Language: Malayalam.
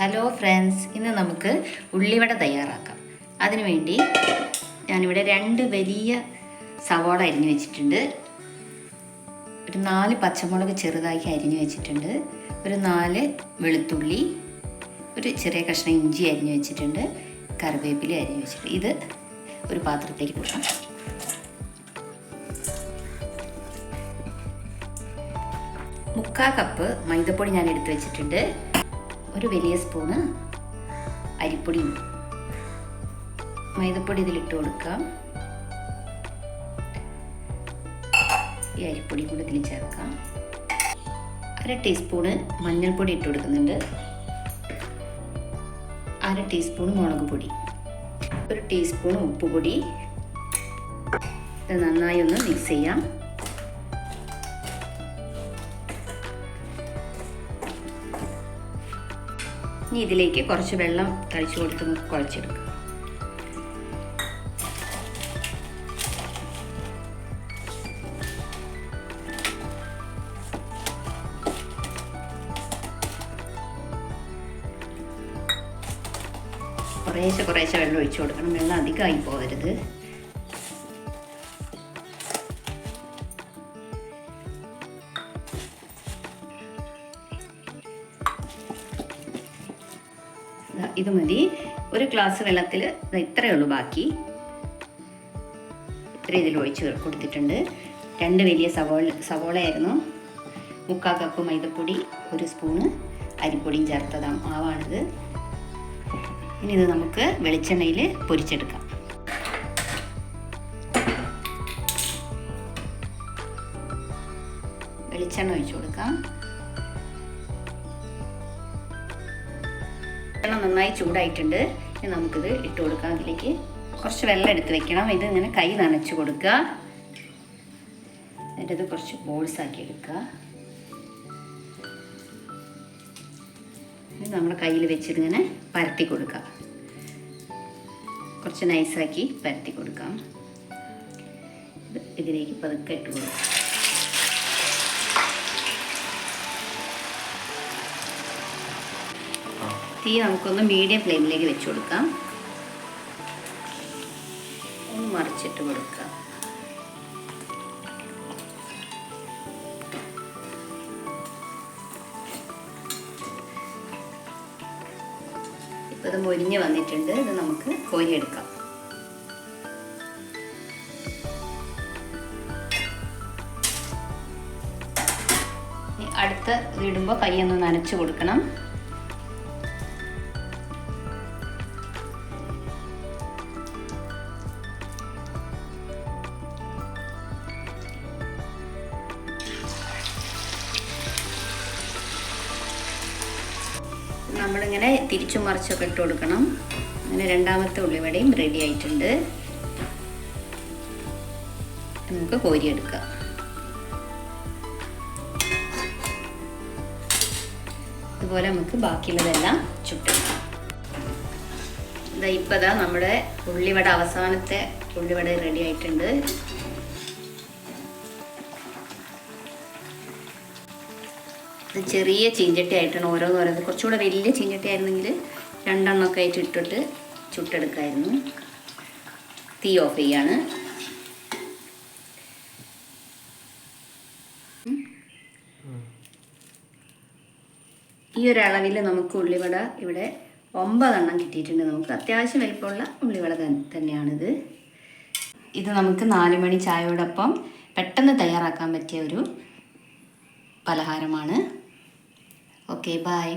ഹലോ ഫ്രണ്ട്സ് ഇന്ന് നമുക്ക് ഉള്ളിവട തയ്യാറാക്കാം. അതിനുവേണ്ടി ഞാനിവിടെ രണ്ട് വലിയ സവാള അരിഞ്ഞു വെച്ചിട്ടുണ്ട്. ഒരു നാല് പച്ചമുളക് ചെറുതാക്കി അരിഞ്ഞു വെച്ചിട്ടുണ്ട്. ഒരു നാല് വെളുത്തുള്ളി ഒരു ചെറിയ കഷ്ണം ഇഞ്ചി അരിഞ്ഞു വെച്ചിട്ടുണ്ട്. കറിവേപ്പില അരിഞ്ഞു വെച്ചിട്ടുണ്ട്. ഇത് ഒരു പാത്രത്തേക്ക് കൊടുക്കാം. മുക്കാ കപ്പ് മൈദപ്പൊടി ഞാൻ എടുത്തു വെച്ചിട്ടുണ്ട്. ഒരു വലിയ സ്പൂണ് അരിപ്പൊടിയും മൈദപ്പൊടി ഇതിലിട്ട് കൊടുക്കാം. ഈ അരിപ്പൊടി കൂടെ ഇതിൽ ചേർക്കാം. അര ടീസ്പൂണ് മഞ്ഞൾപ്പൊടി ഇട്ട് കൊടുക്കുന്നുണ്ട്. അര ടീസ്പൂൺ മുളക് പൊടി. ഒരു ടീസ്പൂൺ ഉപ്പുപൊടി. ഇത് നന്നായി ഒന്ന് മിക്സ് ചെയ്യാം. ഇനി ഇതിലേക്ക് കുറച്ച് വെള്ളം തളിച്ചു കൊടുത്ത് കുഴച്ചെടുക്കാം. കുറേശ്ശെ കുറേശ്ശെ വെള്ളം ഒഴിച്ചു കൊടുക്കണം. വെള്ളം അധികമായി പോകരുത്. ഇത് മതി. ഒരു ഗ്ലാസ് വെള്ളത്തിൽ ഇത്രയേ ഉള്ളൂ ബാക്കി. ഇത്ര ഇതിൽ ഒഴിച്ച് കൊടുത്തിട്ടുണ്ട്. രണ്ട് വലിയ സവോള സവോളയായിരുന്നു. മുക്കാ കപ്പ് മൈദപ്പൊടി ഒരു സ്പൂണ് അരിപ്പൊടിയും ചേർത്തതാണ് മാവാണിത്. ഇനി ഇത് നമുക്ക് വെളിച്ചെണ്ണയിൽ പൊരിച്ചെടുക്കാം. വെളിച്ചെണ്ണ ഒഴിച്ചു കൊടുക്കാം. വെള്ളം നന്നായി ചൂടായിട്ടുണ്ട്. ഇനി നമുക്കിത് ഇട്ട് കൊടുക്കാം. അതിലേക്ക് കുറച്ച് വെള്ളം എടുത്ത് വെക്കണം. ഇത് ഇങ്ങനെ കൈ നനച്ച് കൊടുക്കുക. എന്നിട്ട് ഇത് കുറച്ച് ബോൾസ് ആക്കി എടുക്കുക. നമ്മുടെ കയ്യിൽ വെച്ചിതിങ്ങനെ പരത്തി കൊടുക്കാം. കുറച്ച് നൈസാക്കി പരത്തി കൊടുക്കാം. ഇത് ഇതിലേക്ക് പതുക്കെ ഇട്ട് കൊടുക്കാം. തീ നമുക്കൊന്ന് മീഡിയം ഫ്ലെയിമിലേക്ക് വെച്ച് കൊടുക്കാം. ഒന്ന് മറിച്ചിട്ട് കൊടുക്കാം. ഇപ്പം ഇത് മൊരിഞ്ഞ് വന്നിട്ടുണ്ട്. ഇത് നമുക്ക് കോരിയെടുക്കാം. അടുത്ത ഇടുമ്പോൾ കൈയൊന്ന് നനച്ച് കൊടുക്കണം. നമ്മളിങ്ങനെ തിരിച്ചു മറിച്ചൊക്കെ ഇട്ട് കൊടുക്കണം. അങ്ങനെ രണ്ടാമത്തെ ഉള്ളിവടയും റെഡി ആയിട്ടുണ്ട്. നമുക്ക് കോരിയെടുക്കാം. ഇതുപോലെ നമുക്ക് ബാക്കിയുള്ളതെല്ലാം ചുട്ടെടുക്കാം. ഇതാ ഇപ്പതാ നമ്മുടെ ഉള്ളിവട അവസാനത്തെ ഉള്ളിവട റെഡി ആയിട്ടുണ്ട്. ഇത് ചെറിയ ചീഞ്ചട്ടി ആയിട്ടാണ് ഓരോന്ന്. കുറച്ചുകൂടെ വലിയ ചീഞ്ചട്ടി ആയിരുന്നെങ്കിൽ രണ്ടെണ്ണമൊക്കെ ആയിട്ട് ഇട്ടിട്ട് ചുട്ടെടുക്കായിരുന്നു. തീ ഓഫ് ചെയ്യാണ്. ഈ ഒരു അളവിൽ നമുക്ക് ഉള്ളിവട ഇവിടെ ഒമ്പതെണ്ണം കിട്ടിയിട്ടുണ്ട്. നമുക്ക് അത്യാവശ്യം വലിപ്പമുള്ള ഉള്ളിവട തന്നെയാണിത്. ഇത് നമുക്ക് നാല് മണി ചായയോടൊപ്പം പെട്ടെന്ന് തയ്യാറാക്കാൻ പറ്റിയ ഒരു പലഹാരമാണ്. Okay bye